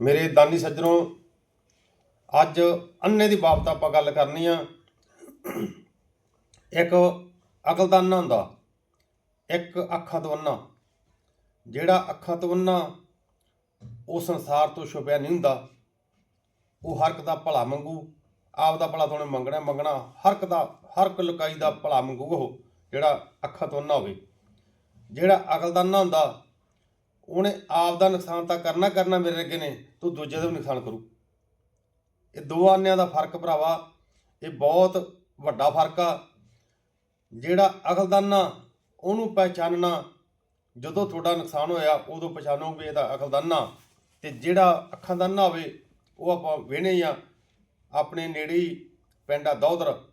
ਮੇਰੇ ਦਾਨੀ ਸੱਜਣੋ, ਅੱਜ ਅੰਨੇ ਦੀ ਬਾਬਤ ਆਪਾਂ ਗੱਲ ਕਰਨੀ ਆ। ਇੱਕ ਅਕਲਦਾਨਾ ਹੁੰਦਾ, ਇੱਕ ਅੱਖਾਂ ਤੋਂ ਅੰਨਾ ਜਿਹੜਾ ਅੱਖਾਂ ਤੋਂ ਅੰਨਾ ਉਹ ਸੰਸਾਰ ਤੋਂ ਛੁਪਿਆ ਨਹੀਂ ਹੁੰਦਾ। ਉਹ ਹਰ ਇੱਕ ਦਾ ਭਲਾ ਮੰਗੂ, ਆਪ ਦਾ ਭਲਾ ਤੋਂ ਮੰਗਣਾ ਮੰਗਣਾ ਹਰ ਇੱਕ ਦਾ, ਹਰ ਇੱਕ ਲੁਕਾਈ ਦਾ ਭਲਾ ਮੰਗੂ ਉਹ, ਜਿਹੜਾ ਅੱਖਾਂ ਤੋਂ ਅੰਨਾ ਹੋਵੇ। ਜਿਹੜਾ ਅਕਲਦਾਨਾ ਹੁੰਦਾ ਉਹਨੇ ਆਪ ਦਾ ਨੁਕਸਾਨ ਤਾਂ ਕਰਨਾ ਕਰਨਾ ਮੇਰੇ ਅੱਗੇ ਨੇ, ਤੂੰ ਦੂਜੇ ਦਾ ਵੀ ਨੁਕਸਾਨ ਕਰੂ। ਇਹ ਦੋ ਆਨਿਆਂ ਦਾ ਫ਼ਰਕ ਭਰਾਵਾ, ਇਹ ਬਹੁਤ ਵੱਡਾ ਫ਼ਰਕ ਆ। ਜਿਹੜਾ ਅਕਲਦਾਨਾ, ਉਹਨੂੰ ਪਹਿਚਾਨਣਾ, ਜਦੋਂ ਤੁਹਾਡਾ ਨੁਕਸਾਨ ਹੋਇਆ, ਉਦੋਂ ਪਛਾਣੋ ਇਹਦਾ ਅਕਲਦਾਨਾ। ਤੇ ਜਿਹੜਾ ਅੱਖਾਂ ਦਾ ਨਾ ਹੋਵੇ, ਉਹ ਆਪਾਂ ਵੇਣੇ ਆ। ਆਪਣੇ ਨੇੜੇ ਹੀ ਪਿੰਡ ਆ ਦੌਦਰ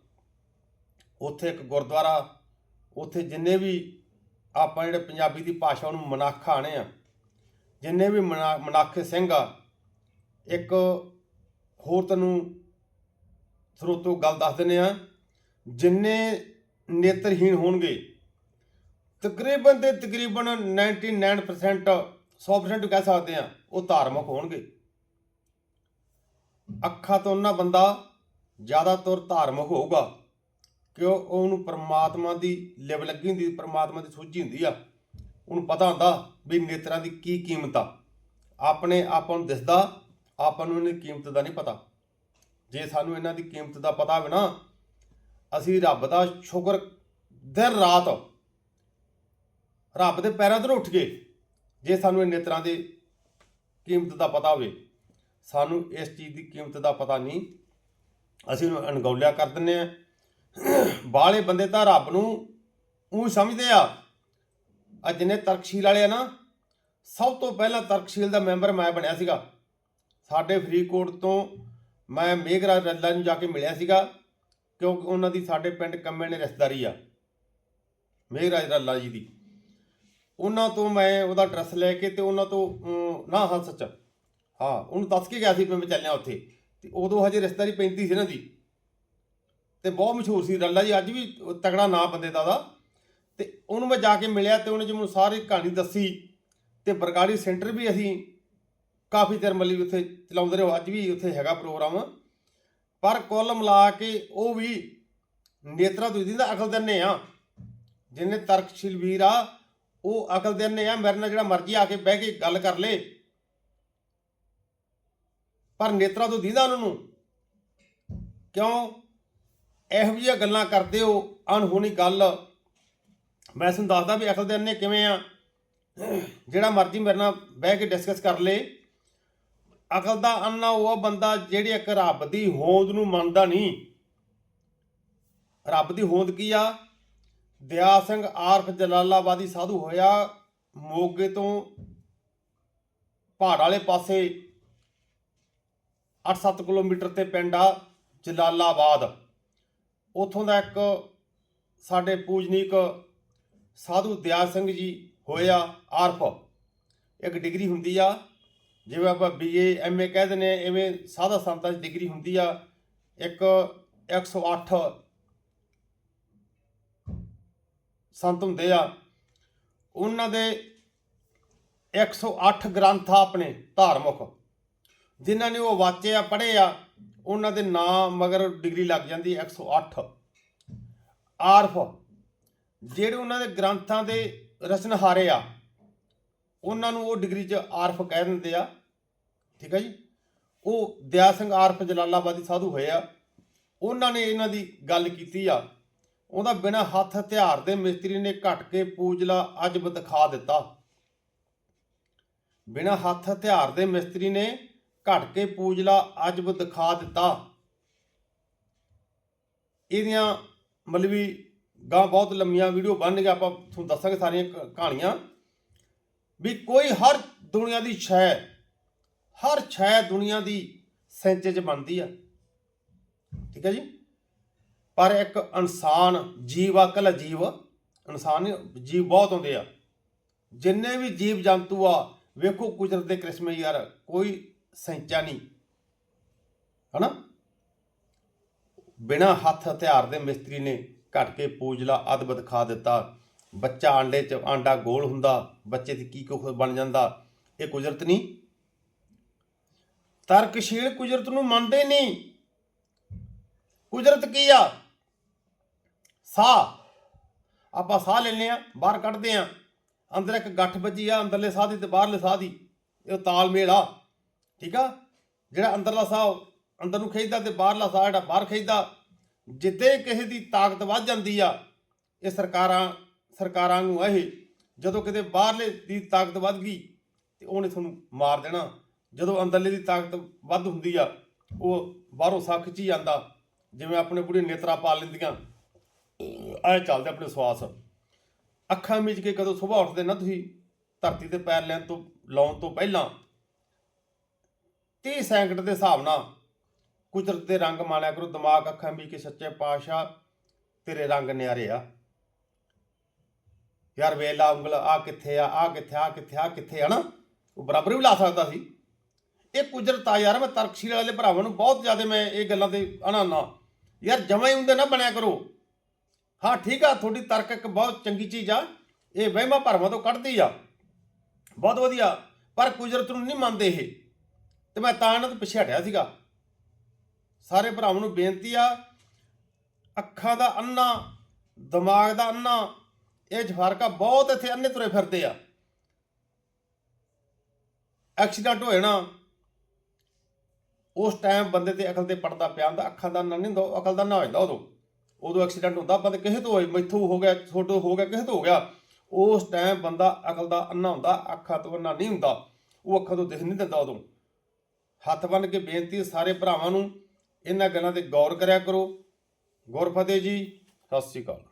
ਉੱਥੇ ਇੱਕ ਗੁਰਦੁਆਰਾ, ਉੱਥੇ ਜਿੰਨੇ ਵੀ ਆਪਾਂ ਜਿਹੜੇ ਪੰਜਾਬੀ ਦੀ ਭਾਸ਼ਾ ਨੂੰ ਮਨਾਖਾ ਆਣੇ ਆ ਜਿੰਨੇ ਵੀ ਮਨਾ- ਮਨਾਖੇ ਸਿੰਘ ਆ, ਇੱਕ ਹੋਰ ਤੈਨੂੰ ਸਰੋਤੋਂ ਗੱਲ ਦੱਸ ਦਿੰਦੇ ਆ ਜਿੰਨੇ ਨੇਤਰਹੀਣ ਹੋਣਗੇ, ਤਕਰੀਬਨ ਤੇ ਤਕਰੀਬਨ 99% 100% ਕਹਿ ਸਕਦੇ ਆ ਉਹ ਧਾਰਮਿਕ ਹੋਣਗੇ। ਅੱਖਾਂ ਤੋਂ ਉਹਨਾਂ ਬੰਦਾ ਜ਼ਿਆਦਾਤਰ ਧਾਰਮਿਕ ਹੋਊਗਾ, ਕਿਉਂ? ਉਹਨੂੰ ਪਰਮਾਤਮਾ ਦੀ ਲਿਵ ਲੱਗੀ ਹੁੰਦੀ, ਪਰਮਾਤਮਾ ਦੀ ਸੂਝੀ ਹੁੰਦੀ ਆ। ਉਹਨੂੰ ਪਤਾ ਹੁੰਦਾ ਵੀ ਨੇਤਰਾਂ ਦੀ ਕੀ ਕੀਮਤ ਆ। ਆਪਣੇ ਆਪਾਂ ਨੂੰ ਦਿਸਦਾ, ਆਪਾਂ ਨੂੰ ਇਹਨਾਂ ਦੀ ਕੀਮਤ ਦਾ ਨਹੀਂ ਪਤਾ। ਜੇ ਸਾਨੂੰ ਇਹਨਾਂ ਦੀ ਕੀਮਤ ਦਾ ਪਤਾ ਹੋਵੇ ਨਾ, ਅਸੀਂ ਰੱਬ ਦਾ ਸ਼ੁਕਰ ਦਿਨ ਰਾਤ ਰੱਬ ਦੇ ਪੈਰਾਂ ਤੋਂ ਉੱਠ ਕੇ ਜੇ ਸਾਨੂੰ ਇਹ ਨੇਤਰਾਂ ਦੀ ਕੀਮਤ ਦਾ ਪਤਾ ਹੋਵੇ, ਸਾਨੂੰ ਇਸ ਚੀਜ਼ ਦੀ ਕੀਮਤ ਦਾ ਪਤਾ ਨਹੀਂ, ਅਸੀਂ ਉਹਨੂੰ ਅਣਗੌਲਿਆ ਕਰ ਦਿੰਨੇ ਆ ਬਾਹਲੇ ਬੰਦੇ ਤਾਂ ਰੱਬ ਨੂੰ ਉਹ ਸਮਝਦੇ ਆ ਆ ਜਿੰਨੇ ਤਰਕਸ਼ੀਲ ਵਾਲੇ ਆ ਨਾ, ਸਭ ਤੋਂ ਪਹਿਲਾਂ ਤਰਕਸ਼ੀਲ ਦਾ ਮੈਂਬਰ ਮੈਂ ਬਣਿਆ ਸੀਗਾ। ਸਾਡੇ ਫਰੀਦਕੋਟ ਤੋਂ ਮੈਂ ਮੇਘਰਾਜ ਰੱਲਾ ਨੂੰ ਜਾ ਕੇ ਮਿਲਿਆ ਸੀਗਾ, ਕਿਉਂਕਿ ਉਹਨਾਂ ਦੀ ਸਾਡੇ ਪਿੰਡ ਕੰਮੇ ਨੇ ਰਿਸ਼ਤੇਦਾਰੀ ਆ, ਮੇਘਰਾਜ ਰੱਲਾ ਜੀ ਦੀ। ਉਹਨਾਂ ਤੋਂ ਮੈਂ ਉਹਦਾ ਐਡਰੈਸ ਲੈ ਕੇ ਤੇ ਉਹਨਾਂ ਤੋਂ ਨਾ, ਹਾਂ, ਸੱਚ। ਹਾਂ, ਉਹਨੂੰ ਦੱਸ ਕੇ ਗਿਆ ਸੀ ਵੀ ਮੈਂ ਚੱਲਿਆ ਉੱਥੇ। ਤੇ ਉਦੋਂ ਹਜੇ ਰਿਸ਼ਤੇਦਾਰੀ ਪੈਂਦੀ ਸੀ ਇਹਨਾਂ ਦੀ। ਤੇ ਬਹੁਤ ਮਸ਼ਹੂਰ ਸੀ ਰੱਲਾ ਜੀ, ਅੱਜ ਵੀ ਤਗੜਾ ਨਾਂ ਬੰਦੇ ਦਾ ਉਹਦਾ। ਤੇ ਉਹਨੂੰ ਮੈਂ ਜਾ ਕੇ ਮਿਲਿਆ ਤੇ ਉਹਨੇ ਜੀ ਮੈਨੂੰ ਸਾਰੀ ਕਹਾਣੀ ਦੱਸੀ ਤੇ ਬਰਗਾੜੀ ਸੈਂਟਰ ਵੀ ਅਸੀਂ ਕਾਫੀ ਚਿਰ ਮੱਲੀ ਉੱਥੇ ਚਲਾਉਂਦੇ ਰਹੇ, ਅੱਜ ਵੀ ਉੱਥੇ ਹੈਗਾ ਪ੍ਰੋਗਰਾਮ। ਪਰ ਕੁੱਲ ਮਿਲਾ ਕੇ ਉਹ ਵੀ ਨੇਤਰਾ ਤੁਸੀਂ ਦਾ ਅਕਲ ਦਿੰਨੇ ਆ, ਜਿੰਨੇ ਤਰਕਸ਼ੀਲ ਵੀਰ ਆ, ਉਹ ਅਕਲ ਦਿੰਨੇ ਆ, ਮੇਰੇ ਨਾਲ ਜਿਹੜਾ ਮਰਜ਼ੀ ਆ ਕੇ ਬਹਿ ਕੇ ਗੱਲ ਕਰ ਲੇ। ਪਰ ਨੇਤਰਾ ਤੋਂ ਦੀਦਾ ਉਹਨਾਂ ਨੂੰ, ਕਿਉਂ? ਇਹੋ ਜਿਹੀਆਂ ਗੱਲਾਂ ਕਰਦੇ ਹੋ, ਅਣਹੋਣੀ ਗੱਲ ਮੈਂ ਤੁਹਾਨੂੰ ਦੱਸਦਾ ਵੀ ਅਕਲ ਦੇ ਅੰਨੇ ਕਿਵੇਂ ਆ। ਜਿਹੜਾ ਮਰਜ਼ੀ ਮੇਰੇ ਨਾਲ ਬਹਿ ਕੇ ਡਿਸਕਸ ਕਰ ਲੇ। ਅਕਲ ਦਾ ਅੰਨਾ ਉਹ ਬੰਦਾ ਜਿਹੜੀ ਇੱਕ ਰੱਬ ਦੀ ਹੋਂਦ ਨੂੰ ਮੰਨਦਾ ਨਹੀਂ। ਰੱਬ ਦੀ ਹੋਂਦ ਕੀ ਆ? ਦਿਆ ਸਿੰਘ ਆਰਫ ਜਲਾਲਾਬਾਦੀ ਸਾਧੂ ਹੋਇਆ ਮੋਗੇ ਤੋਂ ਪਹਾੜ ਵਾਲੇ ਪਾਸੇ। 8-7 ਕਿਲੋਮੀਟਰ ਤੇ ਪਿੰਡ ਆ ਜਲਾਲਾਬਾਦ। ਉਥੋਂ ਦਾ ਇੱਕ ਸਾਡੇ ਪੂਜਨੀਕ ਸਾਧੂ ਦਿਆ ਸਿੰਘ ਜੀ ਹੋਇਆ ਆਰਫ। ਇੱਕ ਡਿਗਰੀ ਹੁੰਦੀ ਆ, ਜਿਵੇਂ ਆਪਾਂ ਬੀਏ ਐਮਏ ਕਹਿ ਦਿੰਦੇ ਆ ਐਵੇਂ ਸਾਦਾ ਸੰਤਾਂ ਦੀ ਡਿਗਰੀ ਹੁੰਦੀ ਆ, ਇੱਕ 108 ਸੰਤ ਹੁੰਦੇ ਆ। ਉਹਨਾਂ ਦੇ 108 ਗ੍ਰੰਥ ਆ ਆਪਣੇ ਧਾਰਮਿਕ, ਜਿਨ੍ਹਾਂ ਨੇ ਉਹ ਵਾਚੇ ਆ, ਪੜ੍ਹੇ ਆ, ਉਹਨਾਂ ਦੇ ਨਾਮ ਮਗਰ ਡਿਗਰੀ ਲੱਗ ਜਾਂਦੀ ਹੈ 108 ਆਰਫ ਜਿਹੜੇ ਉਹਨਾਂ ਦੇ ਗ੍ਰੰਥਾਂ ਦੇ ਰਚਨਹਾਰੇ ਆ, ਉਹਨਾਂ ਨੂੰ ਉਹ ਡਿਗਰੀ 'ਚ ਆਰਫ ਕਹਿ ਦਿੰਦੇ ਆ। ਠੀਕ ਹੈ ਜੀ? ਉਹ ਦਿਆ ਸਿੰਘ ਆਰਫ ਜਲਾਲਾਬਾਦੀ ਸਾਧੂ ਹੋਏ ਆ। ਉਹਨਾਂ ਨੇ ਇਹਨਾਂ ਦੀ ਗੱਲ ਕੀਤੀ ਆ। ਉਹਦਾ ਬਿਨਾ ਹੱਥ ਹਥਿਆਰ ਦੇ ਮਿਸਤਰੀ ਨੇ ਘਟ ਕੇ ਪੂਜਲਾ ਅਜਬ ਦਿਖਾ ਦਿੱਤਾ। ਬਿਨਾ ਹੱਥ ਹਥਿਆਰ ਦੇ ਮਿਸਤਰੀ ਨੇ ਘਟ ਕੇ ਪੂਜਲਾ ਅਜਬ ਦਿਖਾ ਦਿੱਤਾ। ਇਹਦੀਆਂ ਮਤਲਬ ਗਾਂ ਬਹੁਤ ਲੰਮੀਆਂ ਵੀਡੀਓ ਬਣ ਗਿਆ ਆਪਾਂ ਤੁਹਾਨੂੰ ਦੱਸਾਂਗੇ ਸਾਰੀਆਂ ਕ- ਕਹਾਣੀਆਂ। ਵੀ ਕੋਈ ਹਰ ਦੁਨੀਆ ਦੀ ਸ਼ੈ, ਹਰ ਸ਼ੈ ਦੁਨੀਆ ਦੀ ਸੈਂਚੇ 'ਚ ਬਣਦੀ ਆ। ਠੀਕ ਹੈ ਜੀ? ਪਰ ਇੱਕ ਇਨਸਾਨ ਜੀਵ ਆ ਕੱਲਾ ਜੀਵ, ਇਨਸਾਨ ਨਹੀਂ, ਜੀਵ ਬਹੁਤ ਹੁੰਦੇ ਆ। ਜਿੰਨੇ ਵੀ ਜੀਵ ਜੰਤੂ ਆ, ਵੇਖੋ ਕੁਦਰਤ ਦੇ ਕ੍ਰਿਸ਼ਮੇ ਯਾਰ, ਕੋਈ ਸੈਂਚਾ ਨਹੀਂ। ਹਨਾ? ਬਿਨਾ ਹੱਥ ਹਥਿਆਰ ਦੇ ਮਿਸਤਰੀ ਨੇ ਘਟ ਕੇ ਪੂਜਲਾ ਅਦਬ ਖਾ ਦਿੱਤਾ। ਬੱਚਾ ਆਂਡੇ 'ਚ ਆਂਡਾ ਗੋਲ ਹੁੰਦਾ, ਬੱਚੇ ਦੀ ਕੀ ਕੁਝ ਬਣ ਜਾਂਦਾ, ਇਹ ਕੁਦਰਤ ਨਹੀਂ। ਤਰਕਸ਼ੀਲ ਕੁਦਰਤ ਨੂੰ ਮੰਨਦੇ ਨਹੀਂ। ਕੁਦਰਤ ਕੀ ਆ? ਸਾਹ। ਆਪਾਂ ਸਾਹ ਲੈਂਦੇ ਆ ਬਾਹਰ ਕੱਢਦੇ ਆ ਅੰਦਰ ਇੱਕ ਗੱਠ ਵੱਜੀ ਆ, ਅੰਦਰਲੇ ਸਾਹ ਦੀ ਤੇ ਬਾਹਰਲੇ ਸਾਹ ਦੀ। ਇਹ ਤਾਲਮੇਲ ਆ, ਠੀਕ ਆ? ਜਿਹੜਾ ਅੰਦਰਲਾ ਸਾਹ ਅੰਦਰ ਨੂੰ ਖਿੱਚਦਾ ਤੇ ਬਾਹਰਲਾ ਸਾਹ ਜਿਹੜਾ ਬਾਹਰ ਖਿੱਚਦਾ ਜਿੱਦੇ ਕਿਸੇ ਦੀ ਤਾਕਤ ਵੱਧ ਜਾਂਦੀ ਆ, ਇਹ ਸਰਕਾਰਾਂ ਸਰਕਾਰਾਂ ਨੂੰ ਇਹ, ਜਦੋਂ ਕਿਤੇ ਬਾਹਰਲੇ ਦੀ ਤਾਕਤ ਵੱਧ ਗਈ ਤੇ ਉਹਨੇ ਤੁਹਾਨੂੰ ਮਾਰ ਦੇਣਾ। ਜਦੋਂ ਅੰਦਰਲੇ ਦੀ ਤਾਕਤ ਵੱਧ ਹੁੰਦੀ ਆ, ਉਹ ਬਾਹਰੋਂ ਸਾਹ ਖਿੱਚੀ ਜਾਂਦਾ ਜਿਵੇਂ ਆਪਣੇ ਬੁੜੀ ਨੇਤਰਾ ਪਾ ਲੈਂਦੀਆਂ। ਐ ਚੱਲਦੇ ਆਪਣੇ ਸਵਾਸ। ਅੱਖਾਂ ਮੀਚ ਕੇ ਕਦੋਂ ਸਵੇਰ ਉੱਠਦੇ ਨਾ ਤੁਸੀਂ, ਧਰਤੀ ਤੇ ਪੈਰ ਲੈਣ ਤੋਂ, ਲਾਉਣ ਤੋਂ ਪਹਿਲਾਂ। 30 ਸੈਕਿੰਡ ਦੇ ਹਿਸਾਬ ਨਾਲ ਕੁਦਰਤ ਦੇ ਰੰਗ ਮਾਣਿਆ ਕਰੋ, ਦਿਮਾਗ, ਅੱਖਾਂ ਵੀ ਕੇ ਸੱਚੇ ਪਾਤਸ਼ਾਹ ਤੇਰੇ ਰੰਗ ਨਿਆਰੇ ਆ। ਯਾਰ ਵੇਲਾ ਉਂਗਲ ਆ ਕਿੱਥੇ ਆ ਆ ਕਿੱਥੇ ਆ ਕਿੱਥੇ ਆ ਕਿੱਥੇ ਆ ਨਾ ਉਹ ਬਰਾਬਰ ਵੀ ਲਾ ਸਕਦਾ ਸੀ। ਇਹ ਕੁਦਰਤ ਆ ਯਾਰ, ਮੈਂ ਤਰਕਸ਼ੀਲ ਵਾਲੇ ਭਰਾਵਾਂ ਨੂੰ ਬਹੁਤ ਜ਼ਿਆਦਾ ਮੈਂ ਇਹ ਗੱਲਾਂ ਤੇ ਅਣਾਨਾ। ਯਾਰ ਜਮਾ ਹੀ ਹੁੰਦੇ ਨਾ ਬਣਿਆ ਕਰੋ। ਹਾਂ, ਠੀਕ ਆ, ਤੁਹਾਡੀ ਤਰਕ ਇੱਕ ਬਹੁਤ ਚੰਗੀ ਚੀਜ਼ ਆ। ਇਹ ਵਹਿਮਾਂ ਭਰਮਾਂ ਤੋਂ ਕੱਢਦੀ ਆ। ਬਹੁਤ ਵਧੀਆ। ਪਰ ਕੁਦਰਤ ਨੂੰ ਨਹੀਂ ਮੰਨਦੇ ਇਹ। ਤੇ ਮੈਂ ਤਾਂ ਇਹਨਾਂ ਤੋਂ ਪਿੱਛੇ ਹਟਿਆ ਸੀਗਾ। ਸਾਰੇ ਭਰਾਵਾਂ ਨੂੰ ਬੇਨਤੀ ਆ, ਅੱਖਾਂ ਦਾ ਅੰਨਾ, ਦਿਮਾਗ ਦਾ ਅੰਨਾ, ਇਹ ਜਫਰਕਾ ਬਹੁਤ ਇੱਥੇ ਅੰਨੇ ਤੁਰੇ ਫਿਰਦੇ ਆ। ਐਕਸੀਡੈਂਟ ਹੋਏ ਨਾ, ਉਸ ਟਾਈਮ ਬੰਦੇ ਤੇ ਅਕਲ ਤੇ ਪੜਦਾ ਪਿਆ ਹੁੰਦਾ, ਅੱਖਾਂ ਦਾ ਅੰਨਾ ਨਹੀਂ ਹੁੰਦਾ, ਅਕਲ ਦਾ ਨਾ ਹੋ ਜਾਂਦਾ ਉਦੋਂ। ਉਦੋਂ ਐਕਸੀਡੈਂਟ ਹੁੰਦਾ ਬੰਦੇ ਕਿਸੇ ਤੋਂ ਹੋਏ, ਮੈਥੋਂ ਹੋ ਗਿਆ, ਛੋਟੋ ਹੋ ਗਿਆ, ਕਿਸੇ ਤੋਂ ਹੋ ਗਿਆ, ਉਸ ਟਾਈਮ ਬੰਦਾ ਅਕਲ ਦਾ ਅੰਨਾ ਹੁੰਦਾ, ਅੱਖਾਂ ਤੋਂ ਅੰਨਾ ਨਹੀਂ ਹੁੰਦਾ, ਉਹ ਅੱਖਾਂ ਤੋਂ ਦਿਖ ਨਹੀਂ ਦਿੰਦਾ ਉਦੋਂ। ਹੱਥ ਬੰਨ ਕੇ ਬੇਨਤੀ ਸਾਰੇ ਭਰਾਵਾਂ ਨੂੰ ਇਹਨਾਂ ਗੱਲਾਂ ਤੇ ਗੌਰ ਕਰਿਆ ਕਰੋ। ਗੁਰਫਤਿਹ ਜੀ ਸਤਿ ਸ਼੍ਰੀ ਅਕਾਲ।